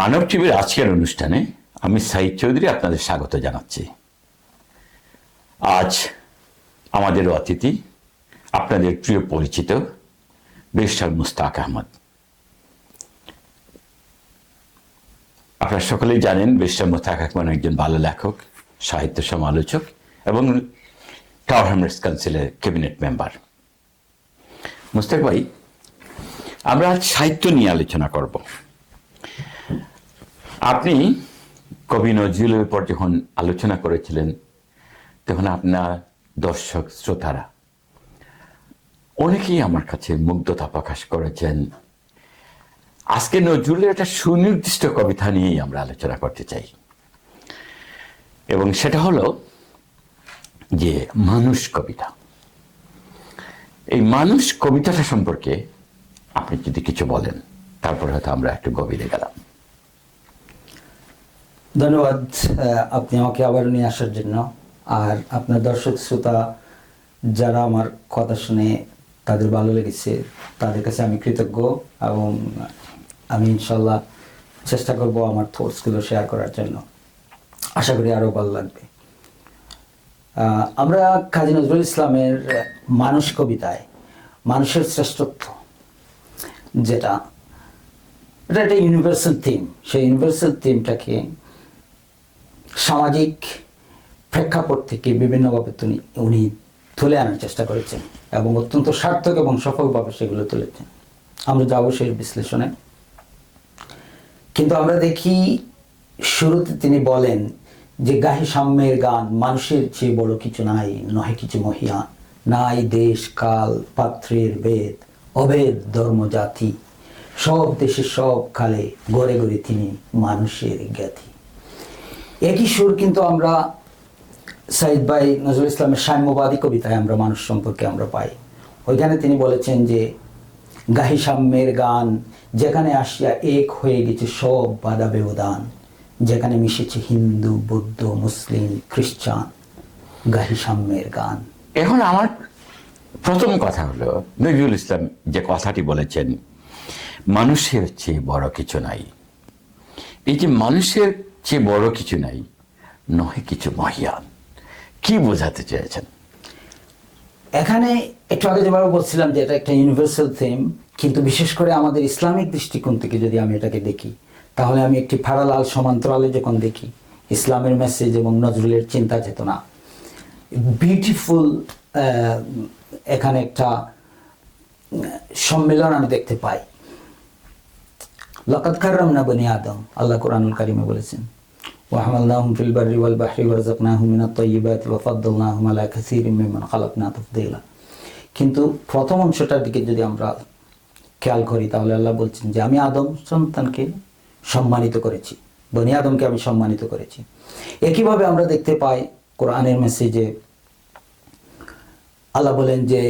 মানব টিভির আজকের অনুষ্ঠানে আমি সাইদ চৌধুরী আপনাদের স্বাগত জানাচ্ছি। আজ আমাদের অতিথি, আপনাদের প্রিয় পরিচিত বেশাল মুস্তাক আহমদ। আপনারা সকলেই জানেন বেশাল মুস্তাক আহমদ একজন ভালো লেখক, সাহিত্য সমালোচক এবং টাওয়ার হ্যামলেটস কাউন্সিলের ক্যাবিনেট মেম্বার। মুস্তাক ভাই, আমরা আজ সাহিত্য নিয়ে আলোচনা করব। আপনি কবি নজরুলের উপর যখন আলোচনা করেছিলেন, তখন আপনার দর্শক শ্রোতারা অনেকেই আমার কাছে মুগ্ধতা প্রকাশ করেছেন। আজকে নজরুলের একটা সুনির্দিষ্ট কবিতা নিয়েই আমরা আলোচনা করতে চাই। এবং সেটা হলো যে মানুষ কবিতা। এই মানুষ কবিতাটা সম্পর্কে আপনি যদি কিছু বলেন, তারপরে হয়তো আমরা একটু গভীরে গেলাম। ধন্যবাদ আপনি আমাকে আবার নিয়ে আসার জন্য। আর আপনার দর্শক শ্রোতা যারা আমার কথা শুনে তাদের ভালো লেগেছে, তাদের কাছে আমি কৃতজ্ঞ এবং আমি ইনশাল্লাহ চেষ্টা করব আমার থটসগুলো শেয়ার করার জন্য। আশা করি আরও ভালো লাগবে। আমরা কাজী নজরুল ইসলামের মানুষ কবিতায়, মানুষের শ্রেষ্ঠত্ব, যেটা, এটা একটা ইউনিভার্সাল থিম সেই ইউনিভার্সাল থিমটাকে সামাজিক প্রেক্ষাপট থেকে বিভিন্নভাবে তিনি, উনি তুলে আনার চেষ্টা করেছেন এবং অত্যন্ত সার্থক এবং সফলভাবে সেগুলো তুলেছেন। আমরা যাব সেই বিশ্লেষণে। কিন্তু আমরা দেখি, শুরুতে তিনি বলেন যে গাহি সাম্যের গান, মানুষের চেয়ে বড় কিছু নাই, নহে কিছু মহিয়া, নাই দেশ, কাল, পাত্রের বেদ অভেদ ধর্ম, জাতি। সব দেশে সব কালে গড়ে গড়ে তিনি মানুষের জ্ঞাতি। একই সুর কিন্তু আমরা সাইদ ভাই নজরুল ইসলামের সাম্যবাদী কবিতায় আমরা মানুষ সম্পর্কে আমরা পাই। ওইখানে তিনি বলেছেন যে, গাহি সাম্যের গান, যেখানে আসিয়া এক হয়ে গেছে সব বাধা ব্যবধান, যেখানে মিশেছে হিন্দু, বৌদ্ধ, মুসলিম, খ্রিস্টান, গাহি সাম্যের গান। এখন আমার প্রথম কথা হলো, নজরুল ইসলাম যে কথাটি বলেছেন, মানুষের চেয়ে বড় কিছু নাই। এই যে মানুষের চেয়ে বড় কিছু নাই, নহে কিছু মহিয়ান কি বোঝাতে চেয়েছেন? এখানে একটু আগে যেভাবে বলছিলাম যে এটা একটা ইউনিভার্সাল থিম কিন্তু বিশেষ করে আমাদের ইসলামিক দৃষ্টিকোণ থেকে যদি আমি এটাকে দেখি, তাহলে আমি একটি ফারালাল সমান্তরালে যখন দেখি, ইসলামের মেসেজ এবং নজরুলের চিন্তা চেতনা বিউটিফুল এখানে একটা সম্মেলন আমি দেখতে পাই। লকাত কাররাম না বনি আদম আল্লাহ কোরআনুল কারিমে বলেছেন وحملناهم في البر والبحر ورزقناهم من الطيبات وفضلناهم على كثير ممن خلقنا تفضيلا কিন্তু প্রথম অংশটার দিকে যদি আমরা খেয়াল করি তাহলে আল্লাহ বলছেন যে আমি আদম সন্তানকে সম্মানিত করেছি বনি আদমকে আমি সম্মানিত করেছি একইভাবে আমরা দেখতে পাই কোরআনের মেসেজে আল্লাহ বলেন যে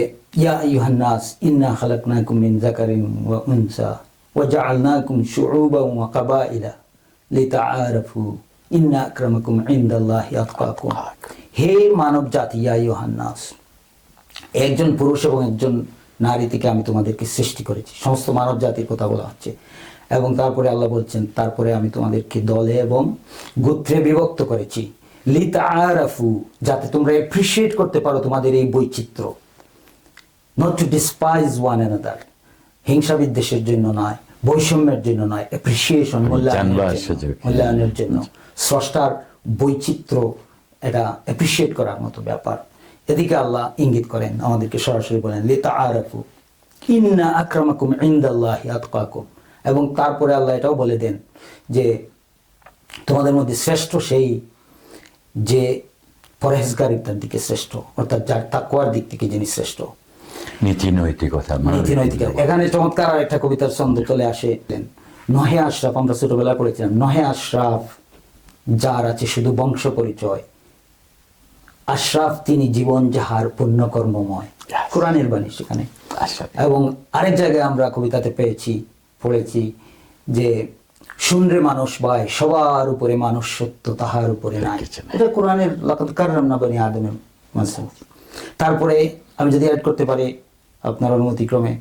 ইয়া ইউহান্নাস ইন্না খালাকনাকুম মিন যাকারিন ওয়া উনসা জাআলনাকুম শুউবান ওয়া কাবাইলা লিতাআরাফু ইন্না আকরামাকুম ইনদাল্লাহি আতকাকুম হে মানব জাতি, ইয়া ইউহান্নাস, একজন পুরুষ এবং একজন নারী থেকে আমি তোমাদেরকে সৃষ্টি করেছি। সমস্ত মানব জাতির কথা বলা হচ্ছে। এবং তারপরে আল্লাহ বলছেন, তারপরে আমি তোমাদেরকে দলে এবং গোত্রে বিভক্ত করেছি। লিতা আরাফু যাতে তোমরা এপ্রিসিয়েট করতে পারো তোমাদের এই বৈচিত্র্য। Not to despise one another হিংসা বিদ্বেষের জন্য নয় বৈষম্যের জন্য নয় অ্যাপ্রিসিয়েশন মূল্যায়নের জন্য স্রষ্টার বৈচিত্র্য এটা অ্যাপ্রিসিয়েট করার মতো ব্যাপার। এদিকে আল্লাহ ইঙ্গিত করেন আমাদেরকে সরাসরি বলেন লেতা আরাফু ইন্না আক্রামাকুম ইন্দাল্লাহি আতকাকুম। এবং তারপরে আল্লাহ এটাও বলে দেন যে তোমাদের মধ্যে শ্রেষ্ঠ সেই যে পরহেজগারিতার দিকে শ্রেষ্ঠ অর্থাৎ যার তাকুয়ার দিক থেকে যিনি শ্রেষ্ঠ। নীতি নৈতিকতা নীতি নৈতিকতা এখানে চমৎকার আর একটা কবিতার ছন্দ চলে আসে। নহে আশরাফ আমরা ছোটবেলায় পড়েছিলাম। নহে আশরাফ যার আছে শুধু বংশ পরিচয়। আশরাফ তিনি জীবন যাহার পুণ্য কর্মময়. কোরআনের বাণী সেখানে। এবং আরেক জায়গায় আমরা কবিতাতে পেয়েছি পড়েছি যে শুনরে মানুষ ভাই সবার উপরে মানুষ সত্য তাহার উপরে নাই। এটা কোরআনের লাকাত কাররাম না বানি আদমের মাঝে তারপরে আমি যদি অ্যাড করতে পারি আপনার অনুমতিক্রমে।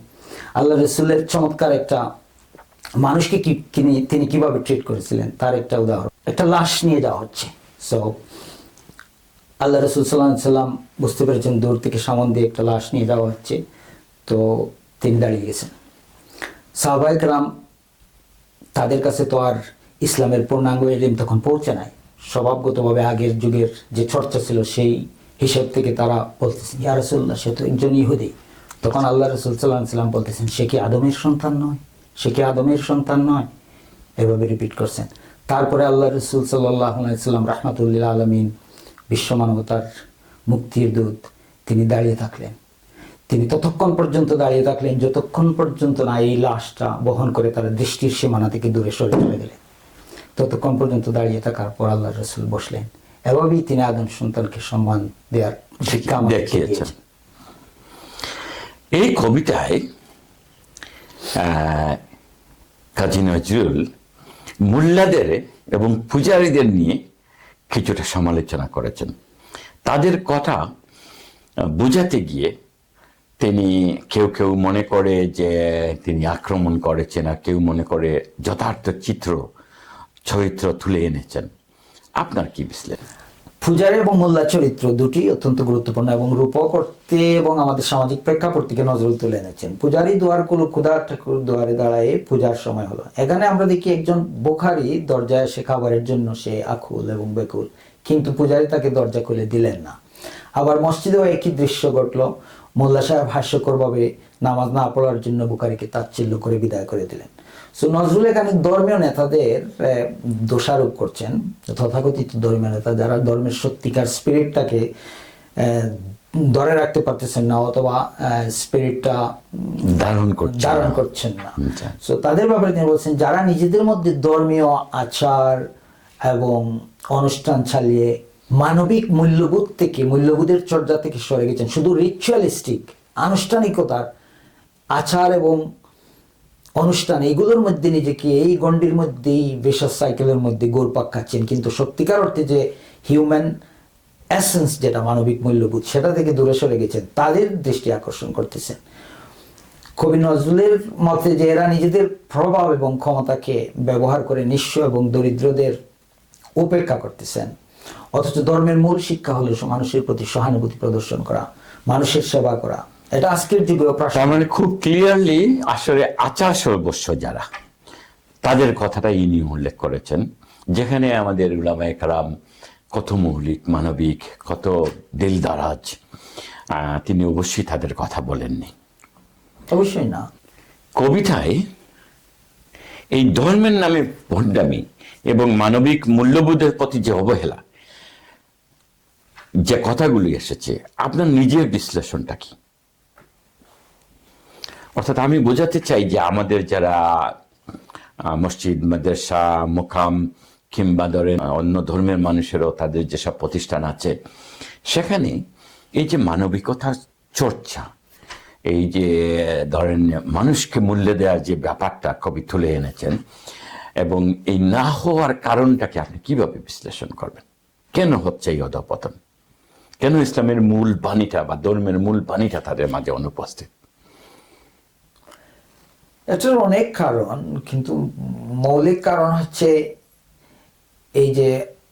আল্লাহ রসুলের চমৎকার একটা মানুষকে কি, তিনি- কীভাবে ট্রিট করেছিলেন, তার একটা উদাহরণ। একটা লাশ নিয়ে যাওয়া হচ্ছে। সো আল্লাহ রসুল সাল্লাহ সাল্লাম বুঝতে পেরেছেন, দূর থেকে সামন দিয়ে একটা লাশ নিয়ে যাওয়া হচ্ছে। তো, তিনি দাঁড়িয়ে গেছেন। সাহবাইক রাম তাদের কাছে তো আর ইসলামের পূর্ণাঙ্গ এলিম তখন পৌঁছে নাই। স্বভাবগতভাবে আগের যুগের যে চর্চা ছিল, সেই হিসাব থেকে তারা বলতেছেন ইয়া রসুল্লাহ সে তো একজন ইহুদি। তখন আল্লাহ রসুল সাল্লাহ সাল্লাম বলতেছেন সে কি আদমের সন্তান নয়? সে কি আদমের সন্তান নয়? এভাবে রিপিট করছেন। তারপরে আল্লাহ রসুল সাল্লাহ সাল্লাম রহমাতুল্লাহ আলমিন বিশ্ব মানবতার মুক্তির দূত তিনি দাঁড়িয়ে থাকলেন। তিনি ততক্ষণ পর্যন্ত দাঁড়িয়ে থাকলেন যতক্ষণ পর্যন্ত না এই লাশটা বহন করে তারা দৃষ্টির সীমানা থেকে দূরে সরে চলে গেলেন। ততক্ষণ পর্যন্ত দাঁড়িয়ে থাকার পর আল্লাহ রসুল বসলেন। এভাবেই তিনি আদম সন্তানকে সম্মান দেওয়ার শিক্ষা দেখিয়েছেন। এই কবিতায় কাজী নজরুল মোল্লাদের এবং পূজারীদের নিয়ে কিছুটা সমালোচনা করেছেন। তাদের কথা বোঝাতে গিয়ে তিনি কেউ কেউ মনে করে যে তিনি আক্রমণ করেছেন আর কেউ মনে করে যথার্থ চিত্র, চরিত্র তুলে এনেছেন। আপনার কি বিশ্লেষণ? পূজারী এবং মোল্লা চরিত্র দুটি অত্যন্ত গুরুত্বপূর্ণ এবং রূপক করতে এবং আমাদের সামাজিক প্রেক্ষাপট থেকে তুলে এনেছেন। পূজারী দুয়ার কুলু ক্ষুধার ঠাকুর দুয়ারে দাঁড়ায় পূজার সময় হলো। এখানে আমরা দেখি একজন বোখারি দরজায় সে খাবারের জন্য সে আকুল এবং বেকুল, কিন্তু পূজারী তাকে দরজা খুলে দিলেন না। আবার মসজিদেও একই দৃশ্য ঘটলো। মোল্লা সাহেব হাস্যকরভাবে নামাজ না পড়ার জন্য বুখারিকে তাচ্ছিল্য করে বিদায় করে দিলেন। সো নজরুল এখানে ধর্মীয় নেতাদের দোষারোপ করছেন তথাকথিত ধর্মীয় নেতা যারা ধর্মের সত্যিকার স্পিরিটটাকে ধরে রাখতে পারতেছেন না অথবা স্পিরিটটা ধারণ করছে ধারণ করছেন না আচ্ছা। সো তাদের ব্যাপারে তিনি বলছেন যারা নিজেদের মধ্যে ধর্মীয় আচার এবং অনুষ্ঠান চালিয়ে মানবিক মূল্যবোধ থেকে মূল্যবোধের চর্চা থেকে সরে গেছেন শুধু রিচুয়ালিস্টিক আনুষ্ঠানিকতার আচার এবং অনুষ্ঠান এগুলোর মধ্যে নিজেকে, এই গণ্ডির মধ্যেই বেসার সাইকেলের মধ্যে গোরপাক খাচ্ছেন। কিন্তু সত্যিকার অর্থে যে হিউম্যান অ্যাসেন্স যেটা মানবিক মূল্যবোধ, সেটা থেকে দূরে সরে গেছেন, তাদের দৃষ্টি আকর্ষণ করতেছেন। কবি নজরুলের মতে যে এরা নিজেদের প্রভাব এবং ক্ষমতাকে ব্যবহার করে নিঃস্ব এবং দরিদ্রদের উপেক্ষা করতেছেন। অথচ ধর্মের মূল শিক্ষা হলো মানুষের প্রতি সহানুভূতি প্রদর্শন করা, মানুষের সেবা করা। এটা আজকের যুগেও তার মানে খুব ক্লিয়ারলি আসলে আচার সর্বস্ব যারা তাদের কথাটা ইনি উল্লেখ করেছেন যেখানে আমাদের উলামায়ে কারাম কত মৌলিক মানবিক কত দিলদারাজ তিনি অবশ্যই তাদের কথা বলেননি। অবশ্যই না। কবিতায় এই ধর্মের নামে ভণ্ডামি এবং মানবিক মূল্যবোধের প্রতি যে অবহেলা যে কথাগুলি এসেছে আপনার নিজের বিশ্লেষণটা কি? অর্থাৎ আমি বোঝাতে চাই যে আমাদের যারা মসজিদ, মাদ্রাসা, মোকাম, কিংবা ধরেন অন্য ধর্মের মানুষেরও তাদের যেসব প্রতিষ্ঠান আছে, সেখানে এই যে মানবিকতার চর্চা, এই যে, ধরেন, মানুষকে মূল্য দেওয়ার যে ব্যাপারটা কবি তুলে এনেছেন, এবং এই না হওয়ার কারণটাকে আপনি কীভাবে বিশ্লেষণ করবেন? কেন হচ্ছে এই অধপতন? কেন ইসলামের মূল বাণীটা বা ধর্মের মূল বাণীটা তাদের মাঝে অনুপস্থিত? এটার অনেক কারণ কিন্তু মৌলিক কারণ হচ্ছে এই যে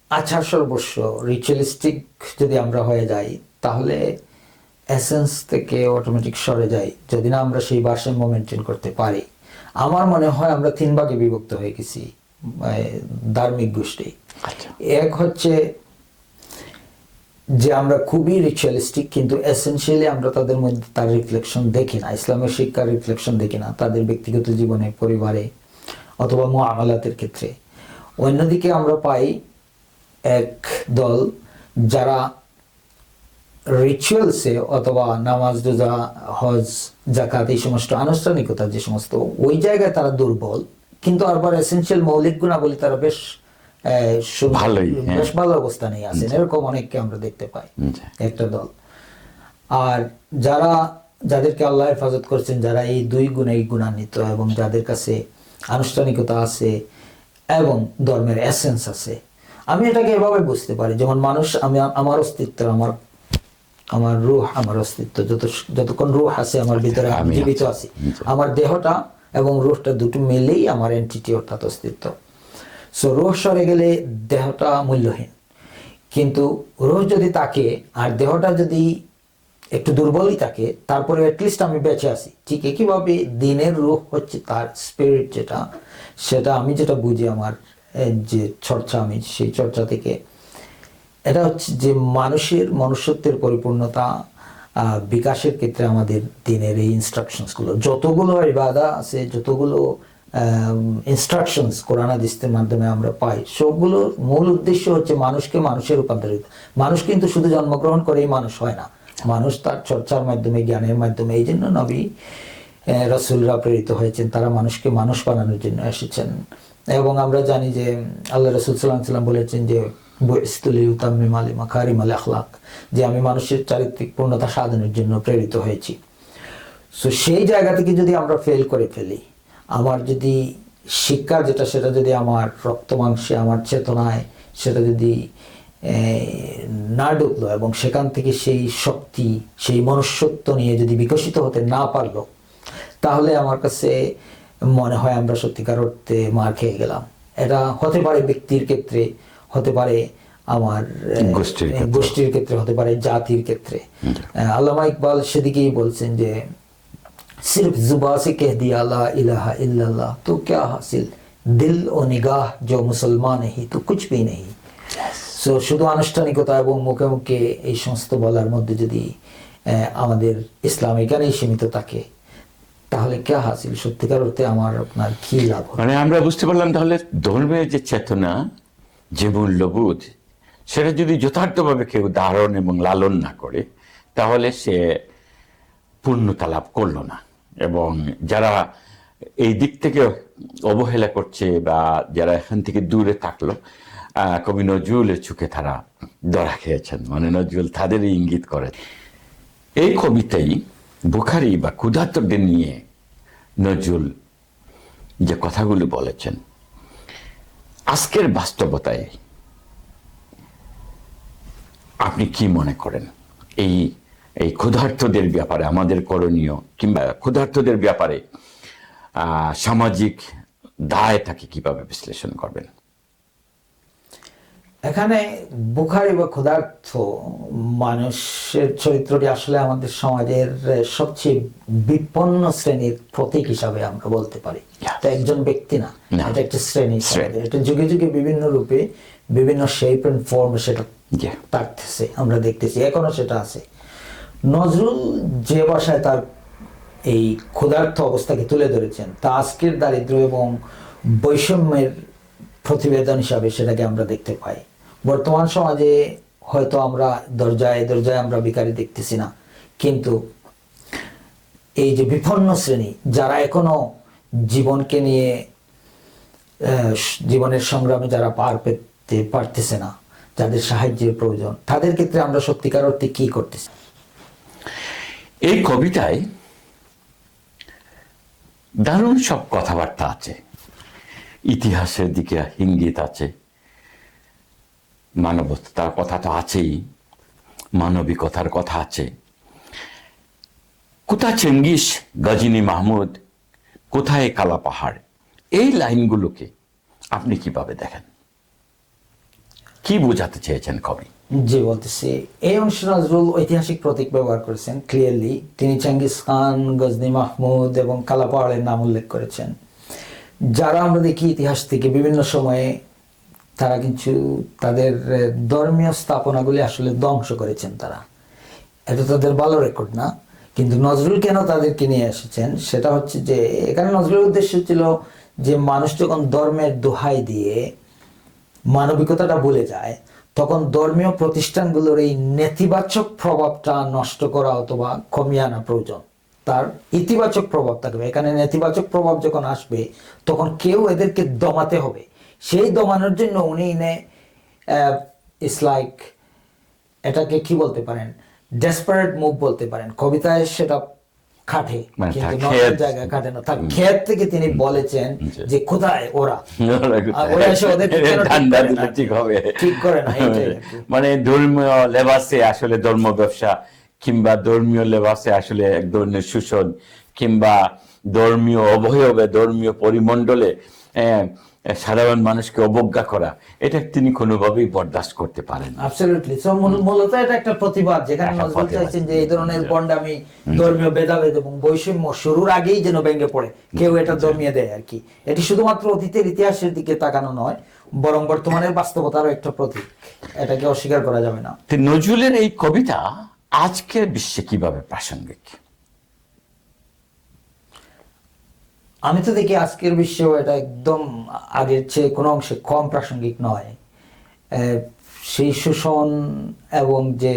আচার সর্বস্ব রিচুয়ালিস্টিক যদি আমরা হয়ে যাই তাহলে এসেন্স থেকে অটোমেটিক সরে যাই যদি না আমরা সেই ভারসাম্য মেনটেন করতে পারি। আমার মনে হয় আমরা তিন ভাগে বিভক্ত হয়ে গেছি ধার্মিক গোষ্ঠী। আচ্ছা। এক হচ্ছে যে আমরা খুবই রিচুয়ালিস্টিক কিন্তু এসেনশিয়ালি আমরা তাদের মধ্যে তার রিফ্লেকশন দেখি না। ইসলামের শিক্ষার রিফ্লেকশন দেখি না, তাদের ব্যক্তিগত জীবনে, পরিবারে, অথবা মোয়ামালাতের ক্ষেত্রে। অন্যদিকে আমরা পাই এক দল যারা রিচুয়ালসে অথবা নামাজ, রোজা, হজ জাকাত এই সমস্ত আনুষ্ঠানিকতা যে সমস্ত, ওই জায়গায় তারা দুর্বল, কিন্তু আবার এসেনশিয়াল মৌলিক গুণাবলী তারা বেশ ভালোই, হ্যাঁ। বেশ ভালো অবস্থানেই আছেন। এরকম অনেককে আমরা দেখতে পাই একটা দল। আর যারা যাদেরকে আল্লাহ হেফাজত করছেন যারা এই দুই গুণে গুণান্বিত এবং যাদের কাছে আনুষ্ঠানিকতা আছে এবং ধর্মের এসেন্স আছে আমি এটাকে এভাবে বুঝতে পারি। যেমন মানুষ আমি আমার অস্তিত্ব আমার আমার রুহ আমার অস্তিত্ব যত যতক্ষণ রুহ আছে আমার ভিতরে জীবিত আছি। আছি। আমার দেহটা এবং রুহটা দুটো মিলেই আমার এন্টিটি অর্থাৎ অস্তিত্ব। সো রোহ সরে গেলে দেহটা মূল্যহীন। কিন্তু রোহ যদি তাকে, আর দেহটা যদি একটু দুর্বলই থাকে, তারপরে অ্যাটলিস্ট আমি বেঁচে আছি। ঠিক একইভাবে দিনের রূপ হচ্ছে তার স্পিরিট যেটা, সেটা আমি যেটা বুঝি আমার যে চর্চা আমি, সেই চর্চা থেকে। এটা হচ্ছে যে মানুষের মনুষ্যত্বের পরিপূর্ণতা বিকাশের ক্ষেত্রে আমাদের দিনের এই ইনস্ট্রাকশনসগুলো যতগুলো ইবাদা আছে, যতগুলো ইনস্ট্রাকশনস কোরআন হাদিসের মাধ্যমে আমরা পাই। সবগুলোর মূল উদ্দেশ্য হচ্ছে মানুষকে মানুষের রূপান্তরিত। মানুষ কিন্তু শুধু জন্মগ্রহণ করেই মানুষ হয় না। মানুষ তার চর্চার মাধ্যমে, জ্ঞানের মাধ্যমে, এই জন্য নবী রসুলরা প্রেরিত হয়েছেন। তারা মানুষকে মানুষ বানানোর জন্য এসেছেন। এবং আমরা জানি যে আল্লাহ রসুল সাল্লাম সাল্লাম বলেছেন যে যে আমি মানুষের চারিত্রিক পূর্ণতা সাধনের জন্য প্রেরিত হয়েছি। সো সেই জায়গা থেকে যদি আমরা ফেল করে ফেলি আমার যদি শিক্ষা যেটা সেটা যদি আমার রক্ত মাংসে আমার চেতনায় সেটা যদি না ঢুকলো এবং সেখান থেকে সেই শক্তি সেই মনুষ্যত্ব নিয়ে যদি বিকশিত হতে না পারল তাহলে আমার কাছে মনে হয় আমরা সত্যিকার অর্থে মার খেয়ে গেলাম। এটা হতে পারে ব্যক্তির ক্ষেত্রে হতে পারে আমার গোষ্ঠীর ক্ষেত্রে। হতে পারে জাতির ক্ষেত্রে। আল্লামা ইকবাল সেদিকেই বলছেন যে सिर्फ जुबा से कह दिया ला इलाहा इल्लल्लाह तो क्या हासिल दिल ও নিগাহ जो মুসলমান नहीं तो कुछ भी नहीं সো শুধু আনুষ্ঠানিকতা এবং মুখে মুখে এই সমস্ত বলার মধ্যে যদি আহ, আমাদের ইসলাম এখানেই সীমিত থাকে তাহলে কে হাসিল সত্যিকার অর্থে আমার আপনার কি লাভ হবে মানে আমরা বুঝতে পারলাম তাহলে ধর্মের যে চেতনা যে মূল্যবোধ সেটা যদি যথার্থভাবে কেউ ধারণ এবং লালন না করে তাহলে সে পূর্ণতা লাভ করলো না এবং যারা এই দিক থেকে অবহেলা করছে বা যারা এখান থেকে দূরে থাকল কবি নজরুলের চোখে তারা ধরা খেয়েছেন। মানে নজরুল তাদেরই ইঙ্গিত করে। এই কবিতাই বুখারি বা ক্ষুধার্তদের নিয়ে নজরুল যে কথাগুলো বলেছেন, আজকের বাস্তবতায় আপনি কি মনে করেন? এই এই ক্ষুধার্তদের ব্যাপারে আমাদের করণীয় কিংবা ক্ষুধার্তদের ব্যাপারে সামাজিক দায় তাকে কীভাবে বিশ্লেষণ করবেন? এখানে বুখারি বা ক্ষুধার্থ মানুষের চরিত্রটি আসলে আমাদের সমাজের সবচেয়ে বিপন্ন শ্রেণির প্রতীক হিসাবে আমরা বলতে পারি। এটা একজন ব্যক্তি না। এটা একটা শ্রেণি শ্রেণি। এটা যুগে যুগে বিভিন্ন রূপে বিভিন্ন শেপ এন্ড ফর্ম সেটা থাকতেছে আমরা দেখতেছি। এখনও সেটা আছে। নজরুল যে ভাষায় তার এই ক্ষুধার্ত অবস্থাকে তুলে ধরেছেন, তা আজকের দারিদ্র এবং বৈষম্যের প্রতিবেদন হিসাবে সেটাকে আমরা দেখতে পাই। বর্তমান সমাজে হয়তো আমরা দরজায় দরজায় আমরা বিকারি দেখতেছি না, কিন্তু এই যে বিপন্ন শ্রেণি, যারা এখনও জীবনকে নিয়ে জীবনের সংগ্রামে যারা পার পেতে পারতেছে না, যাদের সাহায্যের প্রয়োজন, তাদের ক্ষেত্রে আমরা সত্যিকার অর্থে কি করতেছি? এই কবিতায় দারুণ সব কথাবার্তা আছে। ইতিহাসের দিকে ইঙ্গিত আছে। মানবতার কথা তো আছেই। মানবিকতার কথা আছে। কোথা চেঙ্গিস, গজিনী মাহমুদ? কোথায় কালা পাহাড়? এই লাইনগুলোকে আপনি কীভাবে দেখেন? কি বোঝাতে চেয়েছেন কবি? যে বলতেছি। এই অংশে নজরুল ঐতিহাসিক প্রতীক ব্যবহার করেছেন ক্লিয়ারলি তিনি চেঙ্গিস খান, গজনী মাহমুদ এবং কালাপাহাড়ের নাম উল্লেখ করেছেন। যারা আমরা দেখি ইতিহাস থেকে বিভিন্ন সময়ে, তারা কিছু তাদের ধর্মীয় স্থাপনাগুলি আসলে ধ্বংস করেছেন তারা। এটা তাদের ভালো রেকর্ড না। কিন্তু নজরুল কেন তাদেরকে নিয়ে এসেছেন, সেটা হচ্ছে যে, এখানে নজরুলের উদ্দেশ্য ছিল যে মানুষ যখন ধর্মের দোহাই দিয়ে মানবিকতাটা ভুলে যায় তখন ধর্মীয় প্রতিষ্ঠানগুলোর এই নেতিবাচক প্রভাবটা নষ্ট করা অথবা কমিয়ে আনা প্রয়োজন। তার ইতিবাচক প্রভাব থাকবে এখানে নেতিবাচক প্রভাব যখন আসবে, তখন কেউ এদেরকে দমাতে হবে। সেই দমানোর জন্য উনি এনে ইস লাইক এটাকে কি বলতে পারেন? ডেসপারেট মুভ বলতে পারেন। কবিতায় সেটা খাটে মানে কিন্তু জায়গায় খাটে না। তার ক্ষেত থেকে তিনি বলেছেন যে কোথায় ওরা? ওরা এসে ঠিক ঠান্ডা দিলে ঠিক হবে। ঠিক করে না। মানে ধর্মীয় লেবাসে আসলে ধর্ম ব্যবসা কিংবা ধর্মীয় লেবাসে আসলে এক ধরনের শোষণ কিংবা ধর্মীয় অবয়বে ধর্মীয় পরিমণ্ডলে আহ, সাধারণ মানুষকে অবজ্ঞা করা এটা তিনি কোনোভাবেই বরদাস্ত করতে পারেন অ্যাবসলিউটলি সো মূলত এটা একটা প্রতিবাদ যেখানে নজরুল চাইছেন যে এই ধরনের বন্ডামি ধর্মীয় ভেদাভেদ এবং বৈষম্য শুরুর আগেই যেন ভেঙে পড়ে কেউ এটা জমিয়ে দেয় আর কি। এটি শুধুমাত্র অতীতের ইতিহাসের দিকে তাকানো নয় বরং বর্তমানের বাস্তবতারও একটা প্রতীক। এটাকে অস্বীকার করা যাবে না। নজরুলের এই কবিতা আজকের বিশ্বে কীভাবে প্রাসঙ্গিক? আমি তো দেখি আজকের বিশ্বে এটা একদম আগের চেয়ে কোনো অংশে কম প্রাসঙ্গিক নয়। সেই শোষণ এবং যে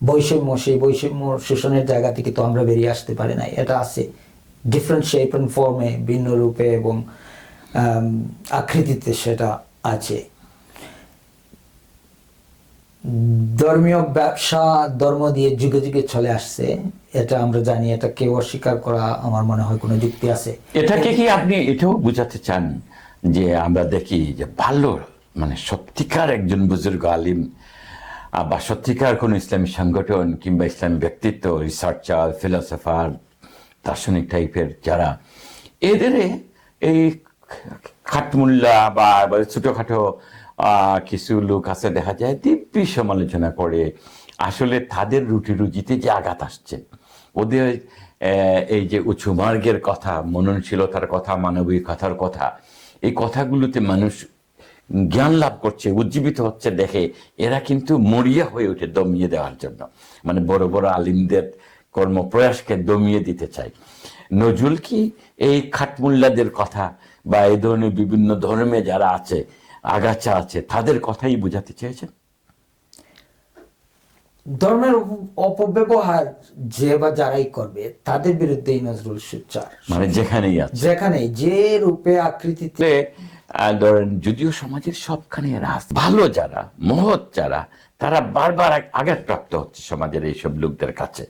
বৈষম্য, সেই বৈষম্য শোষণের জায়গা থেকে তো আমরা বেরিয়ে আসতে পারি নাই। এটা আছে ডিফারেন্ট শেপ অ্যান্ড ফর্মে ভিন্ন রূপে এবং আকৃতিতে সেটা আছে। ধর্মীয় ব্যবসা, ধর্ম দিয়ে যুগে যুগে চলে আসছে। এটা আমরা জানি এটা কেউ অস্বীকার করা আমার মনে হয় কোনো যুক্তি আছে। এটাকে কি আপনি এটাও বুঝাতে চান যে আমরা দেখি যে ভালো মানে সত্যিকার একজন বুজুর্গ আলিম বা সত্যিকার কোনো ইসলামী সংগঠন কিংবা ইসলামী ব্যক্তিত্ব রিসার্চার ফিলোসফার দার্শনিক টাইপের যারা, এদের এই খাটমুল্লা বা ছোটখাটো কিছু লোক আছে, দেখা যায়, দিব্যি সমালোচনা করে। আসলে তাদের রুটি রুজিতে যে আঘাত আসছে, ওদের এই যে উঁচু মার্গের কথা, মননশীলতার কথা, মানবিকতার কথা, এই কথাগুলোতে মানুষ জ্ঞান লাভ করছে, উজ্জীবিত হচ্ছে। দেখে এরা কিন্তু মরিয়া হয়ে ওঠে দমিয়ে দেওয়ার জন্য। মানে বড় বড় আলিমদের কর্মপ্রয়াসকে দমিয়ে দিতে চায়। নজরুল কি এই খাটমুল্লাদের কথা বা এই ধরনের বিভিন্ন ধর্মে যারা আছে আগাছা আছে তাদের কথাই বোঝাতে চেয়েছেন? ধর্মের অপব্যবহার যে বা যারাই করবে তাদের বিরুদ্ধেই নজরুল সুচার মানে যেখানেই আছে। যেখানে যে রূপে আকৃতিতে। ধরেন যদিও সমাজের সবখানে আছে, ভালো যারা মহৎ যারা তারা বারবার আঘাতপ্রাপ্ত হচ্ছে সমাজের এইসব লোকদের কাছে।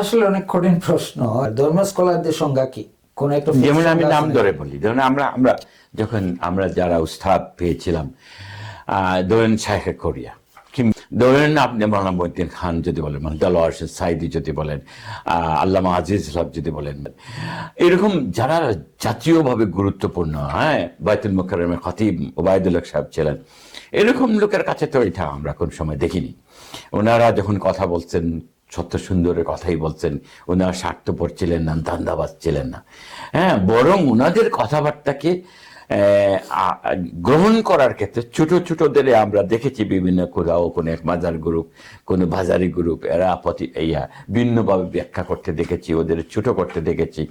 আসলে অনেক কঠিন প্রশ্ন। ধর্ম স্কলারদের সংজ্ঞা কি? কোন একটা যেমন আমি নাম ধরে বলি ধরুন আমরা আমরা যখন আমরা যারা উস্তাদ পেয়েছিলাম ধরেন শাহেখ কোরিয়া ধরেন আপনি মৌলানা মহিউদ্দিন খান যদি বলেন মানে দেলোয়ার হোসেন সাইদি যদি বলেন আল্লামা আজিজ সাহেব যদি বলেন এরকম যারা জাতীয়ভাবে গুরুত্বপূর্ণ হ্যাঁ বায়তুল মুকাররমের খতিব ওবায়দুল্লাহ সাহেব ছিলেন এরকম লোকের কাছে তো এটা আমরা কোন সময় দেখিনি। ওনারা যখন কথা বলছেন সত্য সুন্দরের কথাই বলছেন। ওনারা স্বার্থপর ছিলেন না ধান্দাবাজ ছিলেন না। হ্যাঁ বরং ওনাদের কথাবার্তাকে গ্রহণ করার ক্ষেত্রে ছোট ছোটদের আমরা দেখেছি বিভিন্ন কোথাও, কোনো এক মাজার গ্রুপ কোনো বাজারি গ্রুপ এরা প্রতি ইয়া, ভিন্নভাবে ব্যাখ্যা করতে দেখেছি, ওদের ছোট করতে দেখেছি,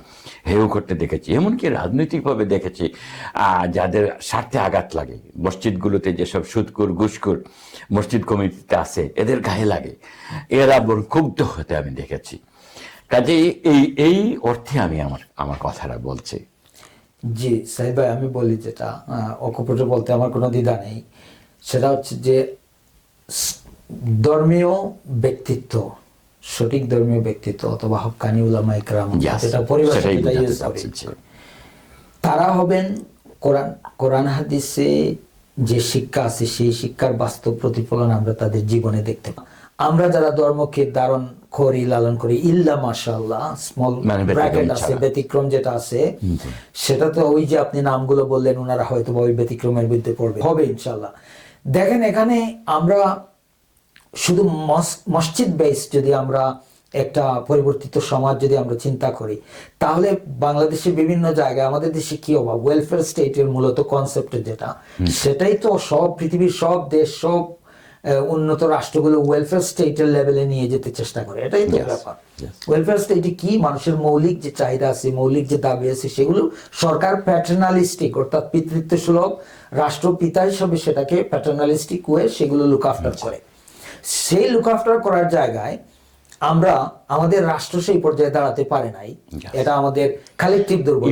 হেউ করতে দেখেছি, এমনকি রাজনৈতিকভাবে দেখেছি যাদের স্বার্থে আঘাত লাগে। মসজিদগুলোতে যেসব সুদকুর ঘুষকুর মসজিদ কমিটিতে আছে, এদের গায়ে লাগে। এরা বড় ক্ষুব্ধ হতে আমি দেখেছি। কাজে এই এই অর্থে আমি আমার আমার কথাটা বলছি। জি সাহেব ভাই আমি বলি যেটা অকপটে বলতে আমার কোনো দ্বিধা নেই। সেটা হচ্ছে যে ধর্মীয় ব্যক্তিত্ব সঠিক ধর্মীয় ব্যক্তিত্ব অথবা হকানি উলামা ইকরাম যেটা চাচ্ছি। তারা হবেন কোরআন কোরআন হাদিসে যে শিক্ষা আছে সেই শিক্ষার বাস্তব প্রতিফলন আমরা তাদের জীবনে দেখতে পাই। আমরা যারা ধর্মকে ধারণ করি লালন করি ইল্লা মাশাআল্লাহ স্মল ব্র্যাকেট আছে ব্যতিক্রম যেটা আছে সেটা তো ওই যে আপনি নামগুলো বললেন ওনারা হয়তো ওই ব্যতিক্রমের বিরুদ্ধে পড়বে। হবে ইনশাল্লাহ দেখেন এখানে আমরা শুধু মস- মসজিদ বেস যদি আমরা একটা পরিবর্তিত সমাজ যদি আমরা চিন্তা করি তাহলে বাংলাদেশের বিভিন্ন জায়গায় আমাদের দেশে কি অভাব? ওয়েলফেয়ার স্টেটের মূলত কনসেপ্ট যেটা সেটাই তো সব পৃথিবীর সব দেশ সব উন্নত রাষ্ট্রগুলো ওয়েলফেয়ার স্টেটের লেভেলে নিয়ে যেতে চেষ্টা করে। এটাই তো ব্যাপার। ওয়েলফেয়ার স্টেটে কি? মানুষের মৌলিক যে চাহিদা আছে মৌলিক যে দাবি আছে সেগুলো সরকার প্যাটার্নালিস্টিক অর্থাৎ পিতৃত্ব সুলভ রাষ্ট্রপিতা হিসাবে সেটাকে প্যাটার্নালিস্টিক ওয়ে সেগুলো লুক আফটার করে। সেই লুক আফটার করার জায়গায় আমরা আমাদের রাষ্ট্র সেই পর্যায়ে দাঁড়াতে পারে নাই। এটা আমাদের কালেকটিভ দুর্বল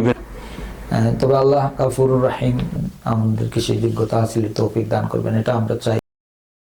হ্যাঁ, তবে আল্লাহ কাফুর রাহিম আমাদেরকে সেই যোগ্যতা হাসিলের তৌফিক দান করবেন এটা আমরা চাই।